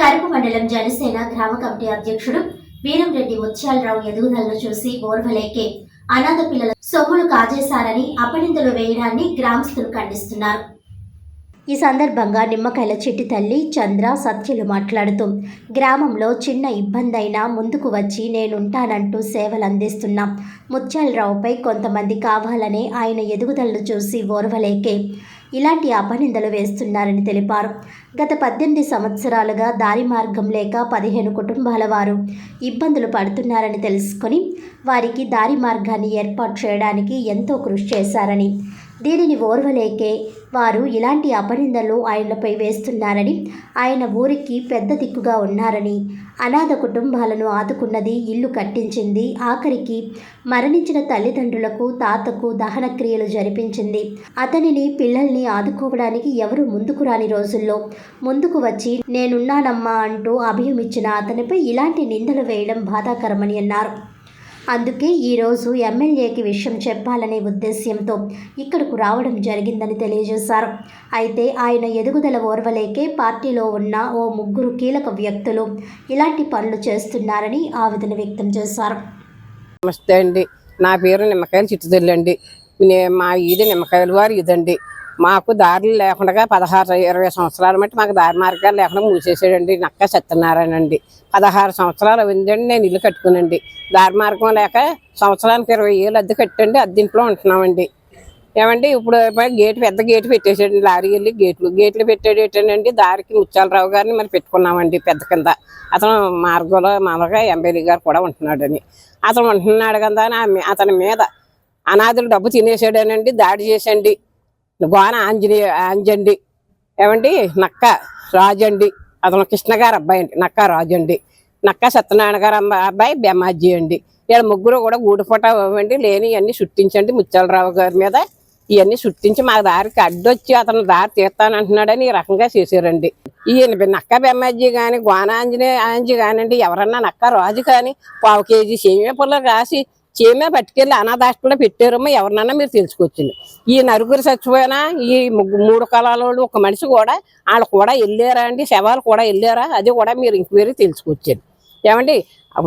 కరుపు మండలం జనసేన గ్రామ కమిటీ అధ్యక్షుడు వీరంరెడ్డి ముత్యాలరావు ఎదుగుదలను చూసి ఓర్వలేకే అనాథ పిల్లల సొమ్ములు కాజేశారని అపనిందలు వేయడాన్ని గ్రామస్తులు ఖండిస్తున్నారు. ఈ సందర్భంగా నిమ్మకాయల చిట్టి తల్లి చంద్ర సత్యులు మాట్లాడుతూ గ్రామంలో చిన్న ఇబ్బంది అయినా ముందుకు వచ్చి నేనుంటానంటూ సేవలు అందిస్తున్నాం ముత్యాలరావుపై కొంతమంది కావాలనే ఆయన ఎదుగుదలను చూసి ఓర్వలేకే ఇలాంటి అభనిందలు వేస్తున్నారని తెలిపారు. గత పద్దెనిమిది సంవత్సరాలుగా దారి మార్గం లేక పదిహేను కుటుంబాల వారు ఇబ్బందులు పడుతున్నారని తెలుసుకొని వారికి దారి మార్గాన్ని ఏర్పాటు చేయడానికి ఎంతో కృషి చేశారని దీనిని ఓర్వలేకే వారు ఇలాంటి అపనిందలు ఆయనపై వేస్తున్నారని ఆయన ఊరికి పెద్ద దిక్కుగా ఉన్నారని అనాథ కుటుంబాలను ఆదుకున్నది ఇల్లు కట్టించింది ఆఖరికి మరణించిన తల్లిదండ్రులకు తాతకు దహన క్రియలు జరిపించింది. అతనిని పిల్లల్ని ఆదుకోవడానికి ఎవరు ముందుకు రాని రోజుల్లో ముందుకు వచ్చి నేనున్నానమ్మా అంటూ అభయమిచ్చిన అతనిపై ఇలాంటి నిందలు వేయడం బాధాకరమని అన్నారు. అందుకే ఈరోజు ఎమ్మెల్యేకి విషయం చెప్పాలనే ఉద్దేశ్యంతో ఇక్కడకు రావడం జరిగిందని తెలియజేశారు. అయితే ఆయన ఎదుగుదల ఓర్వలేకే పార్టీలో ఉన్న ఓ ముగ్గురు కీలక వ్యక్తులు ఇలాంటి పనులు చేస్తున్నారని ఆవేదన వ్యక్తం చేశారు. నమస్తే అండి. నా పేరు నిమ్మకాయలు చిట్టుదల్లండి అండి. నే- మా ఇది నిమ్మకాయల వారు ఇదండి. మాకు దారులు లేకుండా పదహారు ఇరవై సంవత్సరాలు మట్టి మాకు దారి మార్గాలు లేకుండా మూసేసాడండి నక్క సత్యనారాయణ అండి. పదహారు సంవత్సరాలు అయిందండి నేను ఇల్లు కట్టుకునండి దారి మార్గం లేక సంవత్సరానికి ఇరవై ఏళ్ళు అద్దె కట్టండి అద్దెంట్లో ఉంటున్నామండి. ఏమండి ఇప్పుడు గేటు గేట్ పెద్ద గేటు పెట్టేసాడు లారీ వెళ్ళి గేట్లు. గేట్లు పెట్టాడు ఏంటండి దారికి ముత్యాలరావు గారిని మరి పెట్టుకున్నామండి పెద్ద కింద. అతను మార్గంలో మామూలుగా ఎంబీలీ గారు కూడా ఉంటున్నాడని. అతను ఉంటున్నాడు కదా అతని మీద అనాథులు డబ్బు తినేసాడనండి దాడి చేసండి గోన ఆంజనేయ ఆంజండి. ఏమండి? నక్క రాజండి. అతను కృష్ణ గారు అబ్బాయి అండి. నక్క రాజు అండి నక్క సత్యనారాయణ గారు అమ్మ అబ్బాయి బెమ్మాజీ అండి. వీళ్ళ ముగ్గురు కూడా గూడుపట ఇవ్వండి. లేని ఇవన్నీ చుట్టించండి ముత్యాలరావు గారి మీద. ఇవన్నీ చుట్టించి మా దారికి అడ్డొచ్చి అతను దారి తీస్తానంటున్నాడని ఈ రకంగా చేశారండి. ఈయన నక్క బెమ్మాజీ కానీ గోనాంజనే ఆంజీ కానివ్వండి ఎవరన్నా నక్క రాజు కానీ పావు కేజీ సేమియా పుల్ల రాసి చీమే పట్టుకెళ్ళి అనాథాష్టంలో పెట్టారమ్మా ఎవరినన్నా మీరు తెలుసుకోవచ్చండి ఈ నలుగురు చచ్చిపోయినా ఈ మూడు కళాల వాళ్ళు ఒక మనిషి కూడా వాళ్ళు కూడా వెళ్ళారా అండి? శవాలు కూడా వెళ్ళారా? అది కూడా మీరు ఇంక్వైరీ తెలుసుకొచ్చారు ఏమండి?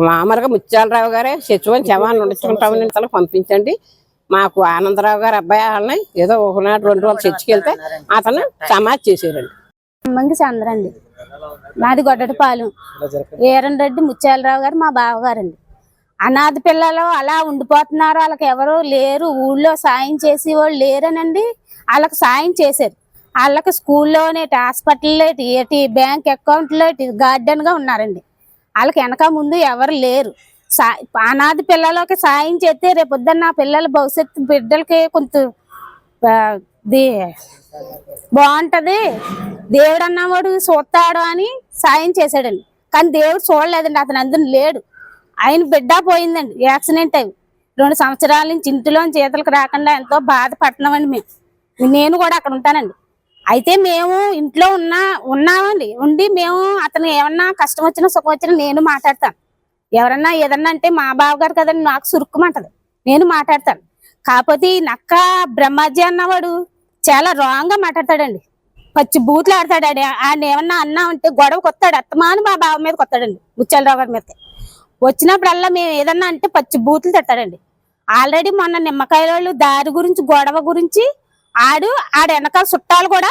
మామూలుగా ముత్యాలరావు గారే చచ్చిపోయిన శవాన్ని ఉంచుకుంటామని ఇంతలో పంపించండి. మాకు ఆనందరావు గారు అబ్బాయి వాళ్ళని ఏదో ఒకనాడు రెండు రోజులు చర్చికి వెళ్తే అతను సమాధి చేసేరండి మంగి చంద్రండి. మాది గొడ్డటిపాలెం. వీరన్ రెడ్డి ముత్యాలరావు గారు మా బావగారండి. అనాథ పిల్లలు అలా ఉండిపోతున్నారు. వాళ్ళకి ఎవరు లేరు. ఊళ్ళో సాయం చేసి వాళ్ళు లేరనండి. వాళ్ళకి సాయం చేశారు. వాళ్ళకి స్కూల్లోనే హాస్పిటల్లో ఏటి బ్యాంక్ అకౌంట్లో గార్డెన్గా ఉన్నారండి. వాళ్ళకి వెనక ముందు ఎవరు లేరు. సా అనాథ పిల్లలకి సాయం చేస్తే రేపొద్దున్న పిల్లల భవిష్యత్తు బిడ్డలకి కొంత బాగుంటుంది. దేవుడు అన్నవాడు చూస్తాడు అని సాయం చేశాడండి. కానీ దేవుడు చూడలేదండి. అతను అందరు లేడు. ఆయన బిడ్డ పోయిందండి. యాక్సిడెంట్ అవి రెండు సంవత్సరాల నుంచి ఇంటిలో చేతులకు రాకుండా ఎంతో బాధపడుతున్నామండి మేము. నేను కూడా అక్కడ ఉంటానండి. అయితే మేము ఇంట్లో ఉన్నా ఉన్నామండి. ఉండి మేము అతను ఏమన్నా కష్టం వచ్చినా సుఖం వచ్చినా నేను మాట్లాడతాను. ఎవరన్నా ఏదన్నా అంటే మా బావగారు కదండి నాకు సురుక్కుమంటది. నేను మాట్లాడతాను. కాకపోతే ఈ నక్క బ్రహ్మాజీ అన్నవాడు చాలా రాంగ్గా మాట్లాడతాడండి. పచ్చి బూట్లు ఆడతాడు. ఆయన ఏమన్నా అన్నా ఉంటే గొడవకు వస్తాడు అత్తమాని మా బావ మీద కొత్తాడండి ముచ్చాలరావు గారి మీద వచ్చినప్పుడల్లా మేము ఏదన్నా అంటే పచ్చి బూతులు తిట్టాడండి ఆల్రెడీ మొన్న నిమ్మకాయల వాళ్ళు దారి గురించి గొడవ గురించి ఆడు ఆడ వెనకాల చుట్టాలు కూడా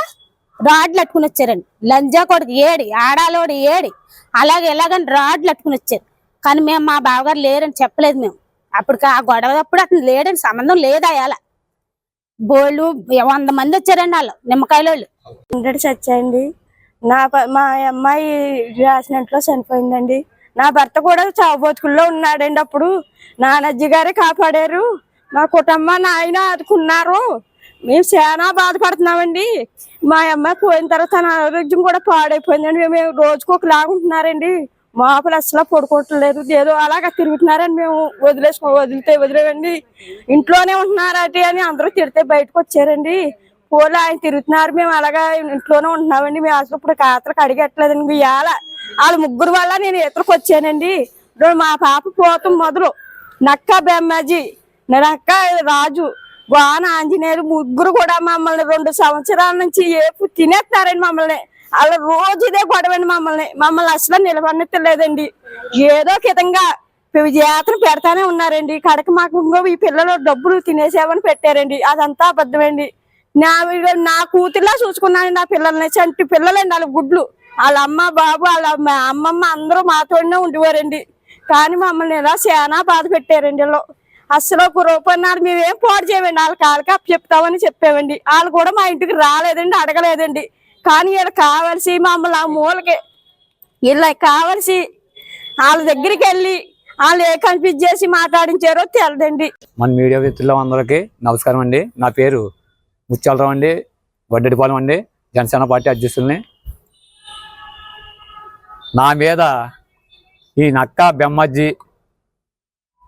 రాడ్లు అట్టుకుని వచ్చారండి. లంజా కొడుకు ఏడి ఆడాలోడు ఏడి అలాగే ఎలాగని రాడ్లు అట్టుకుని వచ్చారు. కానీ మేము మా బావగారు లేరని చెప్పలేదు మేము. అప్పటికి ఆ గొడవ అప్పుడు అతను లేడని సంబంధం లేదా అలా బోళ్ళు వంద మంది వచ్చారండి వాళ్ళు నిమ్మకాయల వాళ్ళు చచ్చాయండి నా మా అమ్మాయి రాసినట్లో చనిపోయిందండి. నా భర్త కూడా చావుబతుకుల్లో ఉన్నాడండి అప్పుడు. నానజ్జి గారే కాపాడారు. మా కుటుంబాన్ని ఆయన ఆదుకున్నారు. మేము చాలా బాధపడుతున్నామండి. మా అమ్మాయి పోయిన తర్వాత తన ఆరోగ్యం కూడా పాడైపోయిందండి. మేము రోజుకు ఒక ఉంటున్నారండి. మాపులు అసలు పడుకోవట్లేదు. ఏదో అలాగా తిరుగుతున్నారని మేము వదిలేసుకో వదిలితే వదిలేవండి. ఇంట్లోనే ఉంటున్నారటి అని అందరూ తిడితే బయటకు వచ్చారండి. పోలే ఆయన తిరుగుతున్నారు. మేము అలాగా ఇంట్లోనే ఉంటున్నామండి. మేము అసలు ఇప్పుడు కాత్రకు అడిగట్లేదండి ఇవాళ వాళ్ళ ముగ్గురు వల్ల నేను ఇతరకు వచ్చానండి ఇప్పుడు మా పాప పోతం మొదలు. నక్క బెమ్మజీ నక్క రాజు వాన ఆంజనేయులు ముగ్గురు కూడా మమ్మల్ని రెండు సంవత్సరాల నుంచి ఏపు తినేస్తారండి మమ్మల్ని. అలా రోజు ఇదే గొడవండి మమ్మల్ని. మమ్మల్ని అసలు నిలబడలేదండి ఏదో కితంగా జాతర పెడతానే ఉన్నారండి. కడక మాకు ఈ పిల్లలు డబ్బులు తినేసేవని పెట్టారండి. అదంతా అబద్ధమండి. నా నా కూతుర్లా చూసుకున్నాను నా పిల్లల్ని. చంటి పిల్లలండి వాళ్ళ గుడ్లు. వాళ్ళ అమ్మ బాబు వాళ్ళ అమ్మమ్మ అందరూ మాతోనే ఉండేవారండి. కానీ మమ్మల్ని ఇలా చాలా బాధ పెట్టారండి వీళ్ళు. అసలు ఒక రూపాయి నాడు మేమేం పోటీ చేయమండి వాళ్ళ కాళ్ళకి అప్పు చెప్తామని చెప్పామండి. వాళ్ళు కూడా మా ఇంటికి రాలేదండి అడగలేదండి. కానీ వీళ్ళు కావలసి మమ్మల్ని ఆ మూలకి వీళ్ళకి కావలసి వాళ్ళ దగ్గరికి వెళ్ళి వాళ్ళు ఏ కన్ఫ్యూజ్ చేసి మాట్లాడించారో తెలదండి. మన మీడియా వ్యక్తుల్లో అందరికీ నమస్కారం అండి. నా పేరు ముత్యాలరావు అండి. గొడ్డడిపాలెం అండి. జనసేన పార్టీ అధ్యక్షుల్ని నా మీద ఈ నక్క బెమ్మజ్జి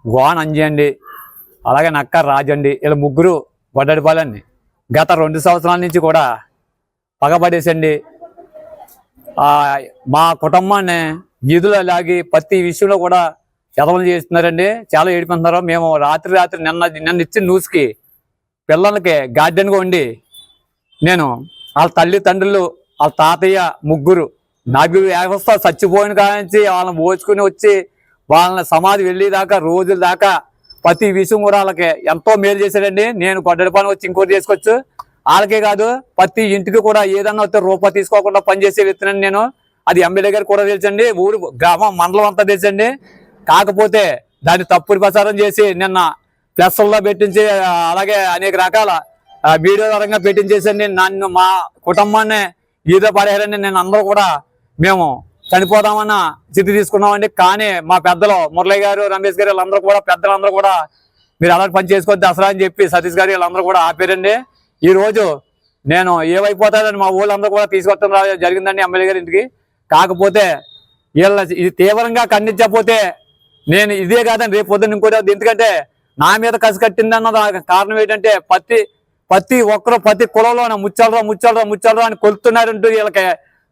గోన్ అండి అలాగే నక్క రాజు అండి ఇలా ముగ్గురు గొడ్డటిపాలెంని గత రెండు సంవత్సరాల నుంచి కూడా పగబడేసండి. మా కుటుంబాన్ని ఈదులో లాగి ప్రతి విషయంలో కూడా చదవలు చేస్తున్నారండి. చాలా ఏడిపోతున్నారు మేము రాత్రి రాత్రి నిన్న నిన్న ఇచ్చిన న్యూస్కి పిల్లలకి గార్డెన్గా ఉండి నేను వాళ్ళ తల్లిదండ్రులు వాళ్ళ తాతయ్య ముగ్గురు నాకు వ్యవస్థ చచ్చిపోయిన కానించి వాళ్ళని ఓచుకుని వచ్చి వాళ్ళని సమాధి వెళ్ళేదాకా రోజుల దాకా ప్రతి విషయం కూడా వాళ్ళకి ఎంతో మేలు చేశాడండి. నేను గొడ్డడి పని వచ్చి ఇంకోటి చేసుకోవచ్చు. వాళ్ళకే కాదు ప్రతి ఇంటికి కూడా ఏదన్నా వస్తే రూపాయి తీసుకోకుండా పనిచేసే వ్యక్తినండి నేను అది ఎమ్మెల్యే గారు కూడా తెలుసండి. ఊరు గ్రామం మండలం అంతా తెలుసండి. కాకపోతే దాన్ని తప్పుడు ప్రచారం చేసి నిన్న ప్లస్లో పెట్టించి అలాగే అనేక రకాల వీడియో పరంగా పెట్టించేసండి. నన్ను మా కుటుంబాన్ని ఈదో పడేయాలని నేను అందరూ కూడా మేము చనిపోదామన్న స్థితి తీసుకున్నామండి. కానీ మా పెద్దలు మురళి గారు రమేష్ గారు వీళ్ళందరూ కూడా పెద్దలందరూ కూడా మీరు అలాంటి పని చేసుకోవద్దు అసలు అని చెప్పి సతీష్ గారు వీళ్ళందరూ కూడా ఆపారండి. ఈరోజు నేను ఏమైపోతాడని మా ఊళ్ళందరూ కూడా తీసుకొస్తాం రా- జరిగిందండి ఎమ్మెల్యే గారి ఇంటికి. కాకపోతే వీళ్ళ ఇది తీవ్రంగా ఖండించకపోతే నేను ఇదే కాదండి రేపు పొద్దున్న ఇంకోటి ఎందుకంటే నా మీద కసి కట్టిందన్న కారణం ఏంటంటే ప్రతి ప్రతి ఒక్కరు ప్రతి కులంలో ముచ్చలరా ముచ్చలరా ముచ్చలరా అని కొలుతున్నారంటూ వీళ్ళకి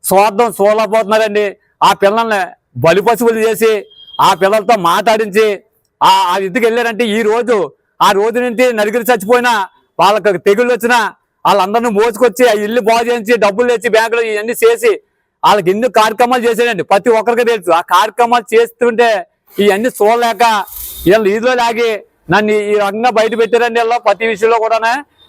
స్వార్థం చూడలేకపోతున్నారండి ఆ పిల్లల్ని బలి పశువులు చేసి ఆ పిల్లలతో మాట్లాడించి ఆ ఆ ఇంటికి వెళ్ళారంటే ఈ రోజు ఆ రోజు నుంచి నలుగురు చచ్చిపోయినా వాళ్ళకి తెగుళ్ళు వచ్చినా వాళ్ళందరినీ మోసుకొచ్చి ఆ ఇల్లు బాగు చేయించి డబ్బులు తెచ్చి బ్యాంకులో ఇవన్నీ చేసి వాళ్ళకి ఎన్ని కార్యక్రమాలు చేశాడండి ప్రతి ఒక్కరికి తెలుసు. ఆ కార్యక్రమాలు చేస్తుంటే ఇవన్నీ చూడలేక వీళ్ళు ఈదులో లాగి నన్ను ఈ రకంగా బయట పెట్టారండి వీళ్ళు ప్రతి విషయంలో కూడా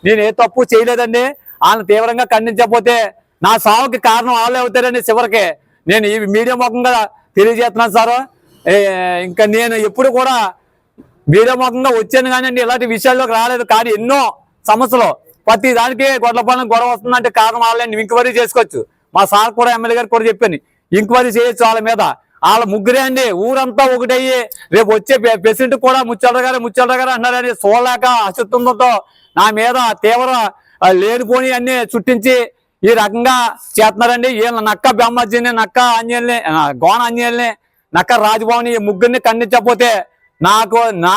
నేను ఏ తప్పు చేయలేదండి. వాళ్ళని తీవ్రంగా ఖండించకపోతే నా సావుకి కారణం వాళ్ళే అవుతారని చివరికి నేను ఈ మీడియా ముఖంగా తెలియజేస్తున్నాను సార్. ఇంకా నేను ఎప్పుడు కూడా మీడియా ముఖంగా వచ్చాను కానీ ఇలాంటి విషయాల్లోకి రాలేదు. కానీ ఎన్నో సమస్యలు ప్రతి దానికి గొడవపాలెం గొడవ వస్తుందంటే కారణం వాళ్ళని ఎంక్వైరీ చేసుకోవచ్చు. మా సార్ కూడా ఎమ్మెల్యే గారు కూడా చెప్పాను. ఎంక్వైరీ చేయొచ్చు వాళ్ళ మీద. వాళ్ళ ముగ్గురే అండి. ఊరంతా ఒకటయ్యి. రేపు వచ్చే ప్రెసిడెంట్ కూడా ముచ్చల్ర గారు ముచ్చల్ర గారు అన్నారని చూడలేక అశుద్ధంతో నా మీద తీవ్ర లేనిపోని అన్ని చుట్టించి ఈ రకంగా చేస్తున్నారండి. వీళ్ళ నక్క బ్రహ్మజీని నక్క అంజల్ని గోన అంజల్ని నక్క రాజభవన్ ఈ ముగ్గురిని ఖండించకపోతే నాకు నా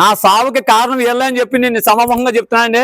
నా సావుకి కారణం వీళ్ళని చెప్పి నేను సమభంగా చెప్తున్నానండి.